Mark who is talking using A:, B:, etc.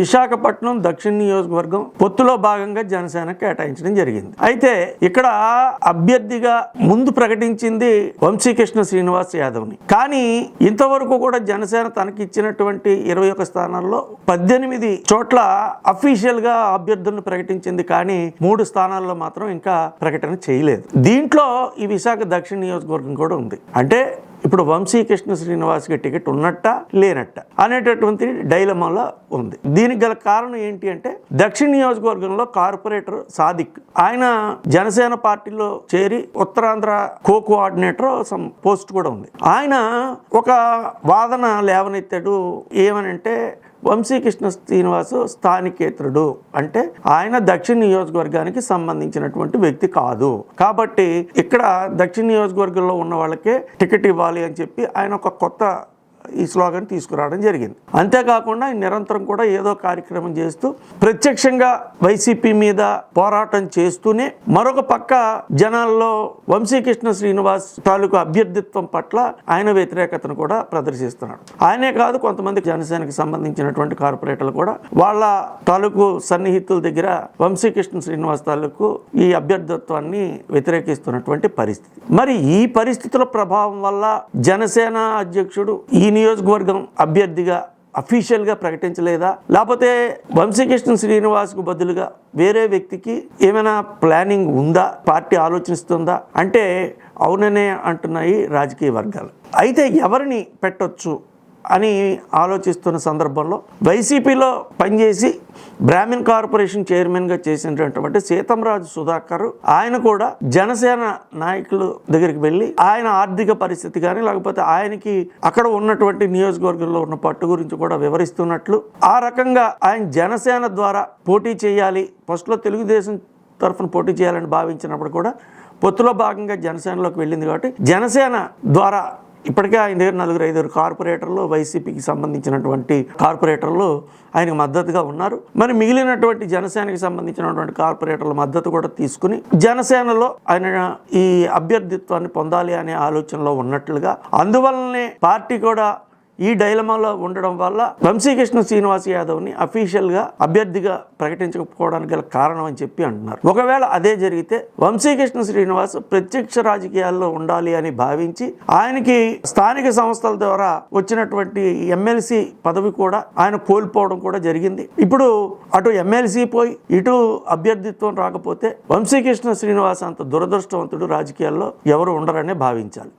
A: విశాఖపట్నం దక్షిణ నియోజకవర్గం పొత్తులో భాగంగా జనసేన కేటాయించడం జరిగింది. అయితే ఇక్కడ అభ్యర్థిగా ముందు ప్రకటించింది వంశీకృష్ణ శ్రీనివాస్ యాదవ్ని. కానీ ఇంతవరకు కూడా జనసేన తనకి ఇచ్చినటువంటి ఇరవై ఒక్క స్థానాల్లో పద్దెనిమిది చోట్ల అఫీషియల్గా అభ్యర్థులను ప్రకటించింది. కానీ మూడు స్థానాల్లో మాత్రం ఇంకా ప్రకటన చేయలేదు. దీంట్లో ఈ విశాఖ దక్షిణ నియోజకవర్గం కూడా ఉంది. అంటే ఇప్పుడు వంశీకృష్ణ శ్రీనివాస్కి టికెట్ ఉన్నట్ట లేనట్ట అనేటటువంటి డైలమాలో ఉంది. దీనికి గల కారణం ఏంటి అంటే దక్షిణ నియోజకవర్గంలో కార్పొరేటర్ సాదిక్ ఆయన జనసేన పార్టీలో చేరి Uttarandhra co coordinator some post కూడా ఉంది. ఆయన ఒక వాదన లేవనెత్తాడు. ఏమనంటే వంశీకృష్ణ శ్రీనివాసు స్థానికేతరుడు. అంటే ఆయన దక్షిణ నియోజకవర్గానికి సంబంధించినటువంటి వ్యక్తి కాదు. కాబట్టి ఇక్కడ దక్షిణ నియోజకవర్గంలో ఉన్న వాళ్ళకే టికెట్ ఇవ్వాలి అని చెప్పి ఆయన ఒక కొత్త ఈ స్లోగన్ తీసుకురావడం జరిగింది. అంతేకాకుండా ఆయన నిరంతరం కూడా ఏదో కార్యక్రమం చేస్తూ ప్రత్యక్షంగా వైసీపీ మీద పోరాటం చేస్తూనే మరొక పక్క జనాల్లో వంశీకృష్ణ శ్రీనివాస్ తాలూకు అభ్యర్థిత్వం పట్ల ఆయన వ్యతిరేకతను కూడా ప్రదర్శిస్తున్నాడు. ఆయనే కాదు కొంతమంది జనసేనకి సంబంధించినటువంటి కార్పొరేటర్లు కూడా వాళ్ళ తాలూకు సన్నిహితుల దగ్గర వంశీకృష్ణ శ్రీనివాస్ తాలూకు ఈ అభ్యర్థిత్వాన్ని వ్యతిరేకిస్తున్నటువంటి పరిస్థితి. మరి ఈ పరిస్థితుల ప్రభావం వల్ల జనసేన అధ్యక్షుడు ఈ నియోజకవర్గం అభ్యర్థిగా అఫీషియల్గా ప్రకటించలేదా? లేకపోతే వంశీకృష్ణ శ్రీనివాస్కు బదులుగా వేరే వ్యక్తికి ఏమైనా ప్లానింగ్ ఉందా? పార్టీ ఆలోచిస్తుందా? అంటే అవుననే అంటున్నాయి రాజకీయ వర్గాలు. అయితే ఎవరిని పెట్టొచ్చు? అని ఆలోచిస్తున్న సందర్భంలో వైసీపీలో పనిచేసి బ్రాహ్మిన్ కార్పొరేషన్ చైర్మన్గా చేసినటువంటి సీతంరాజు సుధాకర్ ఆయన కూడా జనసేన నాయకుల దగ్గరికి వెళ్ళి ఆయన ఆర్థిక పరిస్థితి కానీ లేకపోతే ఆయనకి అక్కడ ఉన్నటువంటి నియోజకవర్గంలో ఉన్న పట్టు గురించి కూడా వివరిస్తున్నట్లు ఆ రకంగా ఆయన జనసేన ద్వారా పోటీ చేయాలి ఫస్ట్లో తెలుగుదేశం తరఫున పోటీ చేయాలని భావించినప్పుడు కూడా పొత్తులో భాగంగా జనసేనలోకి వెళ్ళింది కాబట్టి జనసేన ద్వారా ఇప్పటికే ఆయన దగ్గర నలుగురు ఐదుగురు కార్పొరేటర్లు వైసీపీకి సంబంధించినటువంటి కార్పొరేటర్లు ఆయనకు మద్దతుగా ఉన్నారు. మరి మిగిలినటువంటి జనసేనకి సంబంధించినటువంటి కార్పొరేటర్ల మద్దతు కూడా తీసుకుని జనసేనలో ఆయన ఈ అభ్యర్థిత్వాన్ని పొందాలి అనే ఆలోచనలో ఉన్నట్లుగా అందువల్లనే పార్టీ కూడా ఈ డైలమాలో ఉండడం వల్ల వంశీకృష్ణ శ్రీనివాస్ యాదవ్ని అఫీషియల్గా అభ్యర్థిగా ప్రకటించకపోవడానికి గల కారణం అని చెప్పి అంటున్నారు. ఒకవేళ అదే జరిగితే వంశీకృష్ణ శ్రీనివాస్ ప్రత్యక్ష రాజకీయాల్లో ఉండాలి అని భావించి ఆయనకి స్థానిక సంస్థల ద్వారా వచ్చినటువంటి ఎమ్మెల్సీ పదవి కూడా ఆయన కోల్పోవడం కూడా జరిగింది. ఇప్పుడు అటు ఎమ్మెల్సీ పోయి ఇటు అభ్యర్థిత్వం రాకపోతే వంశీకృష్ణ శ్రీనివాస్ అంత దురదృష్టవంతుడు రాజకీయాల్లో ఎవరు ఉండరనే భావించాలి.